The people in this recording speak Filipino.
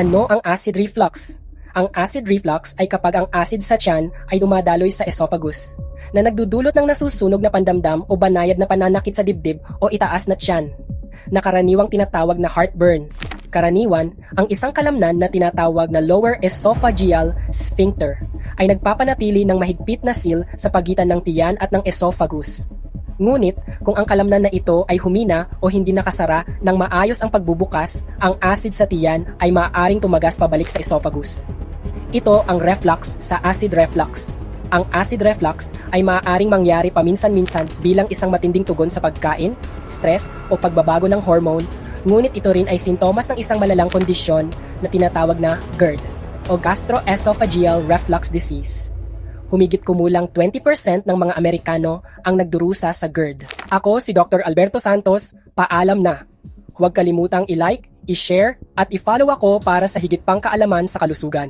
Ano ang acid reflux? Ang acid reflux ay kapag ang acid sa tiyan ay dumadaloy sa esophagus na nagdudulot ng nasusunog na pandamdam o banayad na pananakit sa dibdib o itaas na tiyan na karaniwang tinatawag na heartburn. Karaniwan, ang isang kalamnan na tinatawag na lower esophageal sphincter ay nagpapanatili ng mahigpit na seal sa pagitan ng tiyan at ng esophagus. Ngunit, kung ang kalamnan na ito ay humina o hindi nakasara ng maayos ang pagbubukas, ang acid sa tiyan ay maaaring tumagas pabalik sa esophagus. Ito ang reflux sa acid reflux. Ang acid reflux ay maaaring mangyari paminsan-minsan bilang isang matinding tugon sa pagkain, stress o pagbabago ng hormone, ngunit ito rin ay sintomas ng isang malalang kondisyon na tinatawag na GERD o gastroesophageal reflux disease. Humigit kumulang 20% ng mga Amerikano ang nagdurusa sa GERD. Ako si Dr. Alberto Santos, paalam na. Huwag kalimutang i-like, i-share at i-follow ako para sa higit pang kaalaman sa kalusugan.